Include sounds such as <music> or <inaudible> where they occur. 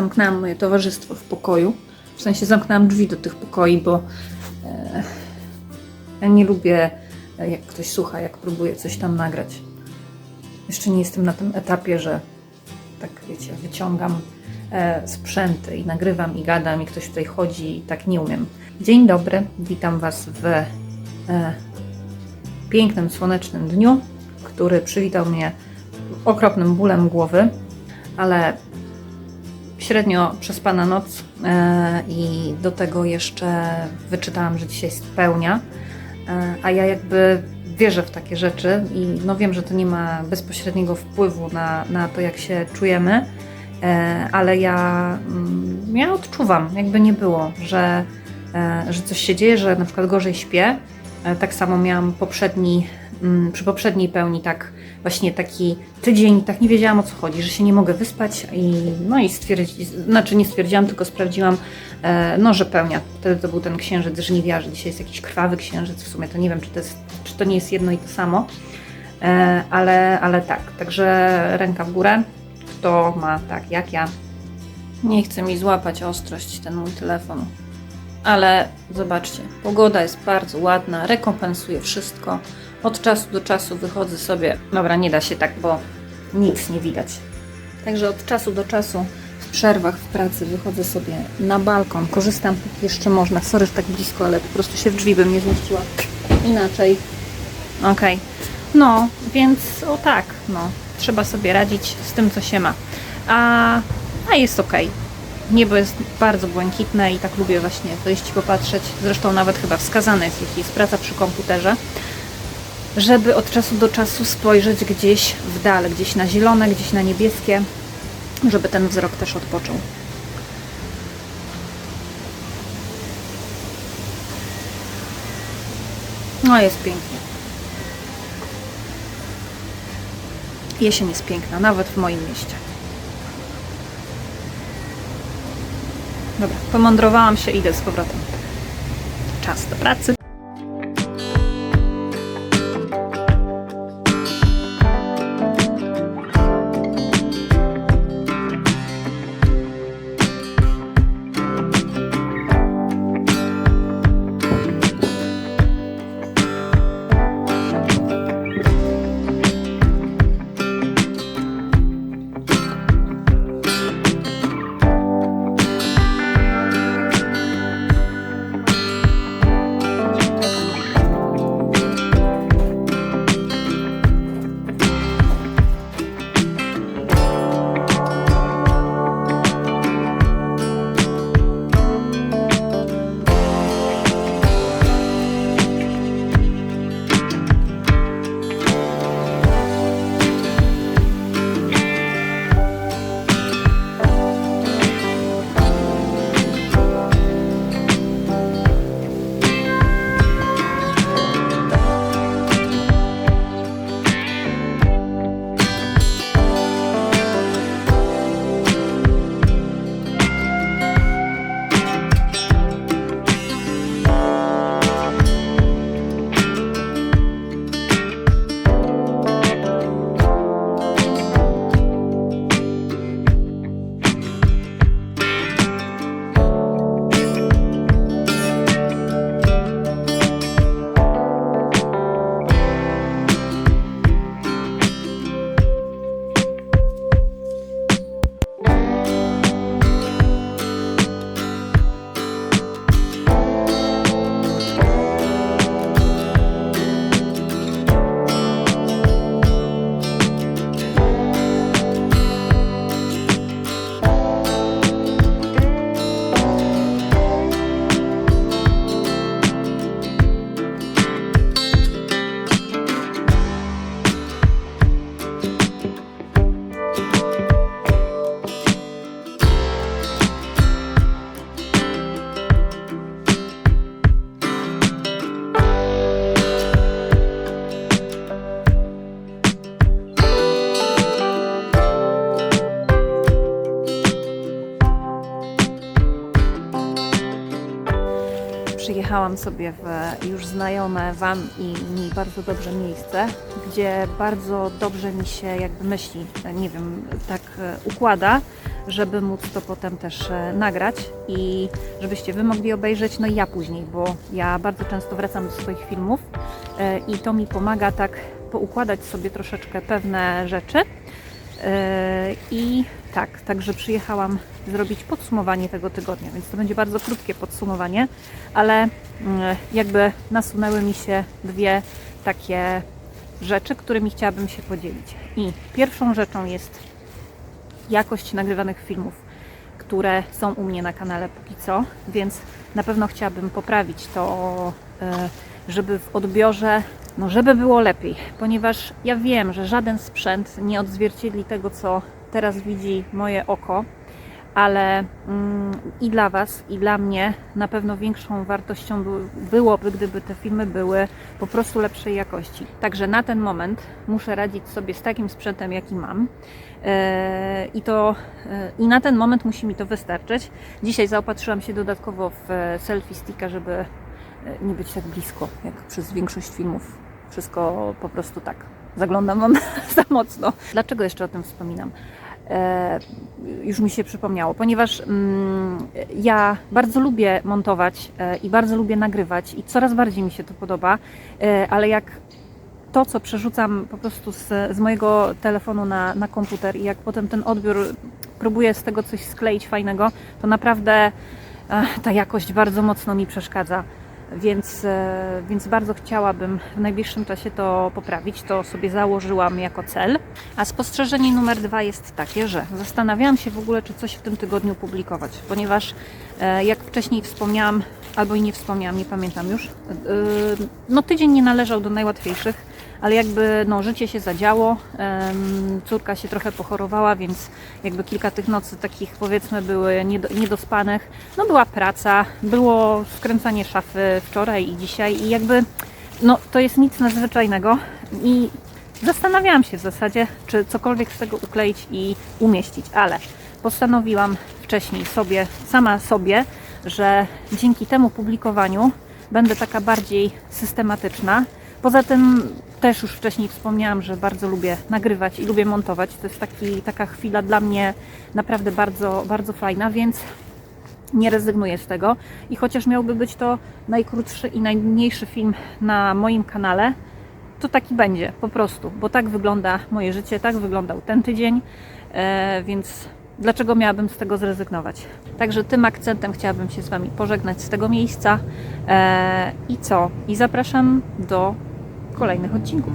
Zamknęłam moje towarzystwo w pokoju. W sensie zamknęłam drzwi do tych pokoi, bo e, ja nie lubię, e, jak ktoś słucha, jak próbuję coś tam nagrać. Jeszcze nie jestem na tym etapie, że tak wiecie, wyciągam e, sprzęty i nagrywam i gadam i ktoś tutaj chodzi i tak nie umiem. Dzień dobry, witam Was w e, pięknym, słonecznym dniu, który przywitał mnie okropnym bólem głowy, ale średnio przespana noc e, i do tego jeszcze wyczytałam, że dzisiaj jest pełnia, e, a ja jakby wierzę w takie rzeczy i no wiem, że to nie ma bezpośredniego wpływu na, na to, jak się czujemy, e, ale ja, mm, ja odczuwam, jakby nie było, że, że coś się dzieje, że na przykład gorzej śpię. Tak samo miałam poprzedni, przy poprzedniej pełni tak właśnie taki tydzień, tak nie wiedziałam o co chodzi, że się nie mogę wyspać i no i stwierdzić, znaczy nie stwierdziłam, tylko sprawdziłam, e, no że pełnia. Wtedy to był ten księżyc żniwiarzy, dzisiaj jest jakiś krwawy księżyc, w sumie to nie wiem, czy to, jest, czy to nie jest jedno i to samo, e, ale, ale tak, także ręka w górę, kto ma tak jak ja. Nie chce mi złapać ostrość ten mój telefon. Ale zobaczcie, pogoda jest bardzo ładna, rekompensuje wszystko. Od czasu do czasu wychodzę sobie. Dobra, nie da się tak, bo nic nie widać. Także od czasu do czasu w przerwach w pracy wychodzę sobie na balkon. Korzystam póki jeszcze można. Sorry, że tak blisko, ale po prostu się w drzwi bym nie zmieściła. Inaczej. Okej. No, więc o tak, no. Trzeba sobie radzić z tym, co się ma. A, a jest okej. Niebo jest bardzo błękitne i tak lubię właśnie wyjść i popatrzeć. Zresztą nawet chyba wskazane jest, jeśli jest praca przy komputerze, żeby od czasu do czasu spojrzeć gdzieś w dal, gdzieś na zielone, gdzieś na niebieskie, żeby ten wzrok też odpoczął. No jest pięknie. Jesień jest piękna, nawet w moim mieście. Dobra, pomądrowałam się, idę z powrotem. Czas do pracy. Przyjechałam sobie w już znajome Wam i mi bardzo dobrze miejsce, gdzie bardzo dobrze mi się jakby myśli, nie wiem, tak e, układa, żeby móc to potem też e, nagrać i żebyście Wy mogli obejrzeć, no i ja później, bo ja bardzo często wracam do swoich filmów e, i to mi pomaga tak poukładać sobie troszeczkę pewne rzeczy. E, I tak, także przyjechałam zrobić podsumowanie tego tygodnia, więc to będzie bardzo krótkie podsumowanie, ale mm, jakby nasunęły mi się dwie takie rzeczy, którymi chciałabym się podzielić. I pierwszą rzeczą jest jakość nagrywanych filmów, które są u mnie na kanale póki co, więc na pewno chciałabym poprawić to, e, żeby w odbiorze, no żeby było lepiej, ponieważ ja wiem, że żaden sprzęt nie odzwierciedli tego, co teraz widzi moje oko, ale mm, i dla Was, i dla mnie na pewno większą wartością by, byłoby, gdyby te filmy były po prostu lepszej jakości. Także na ten moment muszę radzić sobie z takim sprzętem, jaki mam. E, I to e, i na ten moment musi mi to wystarczyć. Dzisiaj zaopatrzyłam się dodatkowo w e, selfie sticka, żeby nie być tak blisko, jak przez większość filmów. Wszystko po prostu tak. Zaglądam Wam <laughs> za mocno. Dlaczego jeszcze o tym wspominam? E, już mi się przypomniało, ponieważ mm, ja bardzo lubię montować e, i bardzo lubię nagrywać i coraz bardziej mi się to podoba, e, ale jak to, co przerzucam po prostu z, z mojego telefonu na, na komputer i jak potem ten odbiór próbuję z tego coś skleić fajnego, to naprawdę e, ta jakość bardzo mocno mi przeszkadza. Więc, e, więc bardzo chciałabym w najbliższym czasie to poprawić. To sobie założyłam jako cel. A spostrzeżenie numer dwa jest takie, że zastanawiałam się w ogóle, czy coś w tym tygodniu publikować, ponieważ e, jak wcześniej wspomniałam, albo i nie wspomniałam, nie pamiętam już, e, no tydzień nie należał do najłatwiejszych ale jakby no, życie się zadziało, córka się trochę pochorowała, więc jakby kilka tych nocy takich powiedzmy były niedo, niedospanych. No była praca, było skręcanie szafy wczoraj i dzisiaj i jakby no to jest nic nadzwyczajnego i zastanawiałam się w zasadzie, czy cokolwiek z tego ukleić i umieścić, ale postanowiłam wcześniej sobie, sama sobie, że dzięki temu publikowaniu będę taka bardziej systematyczna. Poza tym też już wcześniej wspomniałam, że bardzo lubię nagrywać i lubię montować. To jest taki, taka chwila dla mnie naprawdę bardzo, bardzo fajna, więc nie rezygnuję z tego. I chociaż miałby być to najkrótszy i najmniejszy film na moim kanale, to taki będzie po prostu, bo tak wygląda moje życie, tak wyglądał ten tydzień, e, więc dlaczego miałabym z tego zrezygnować? Także tym akcentem chciałabym się z Wami pożegnać z tego miejsca e, i co? I zapraszam do kolejnych odcinków.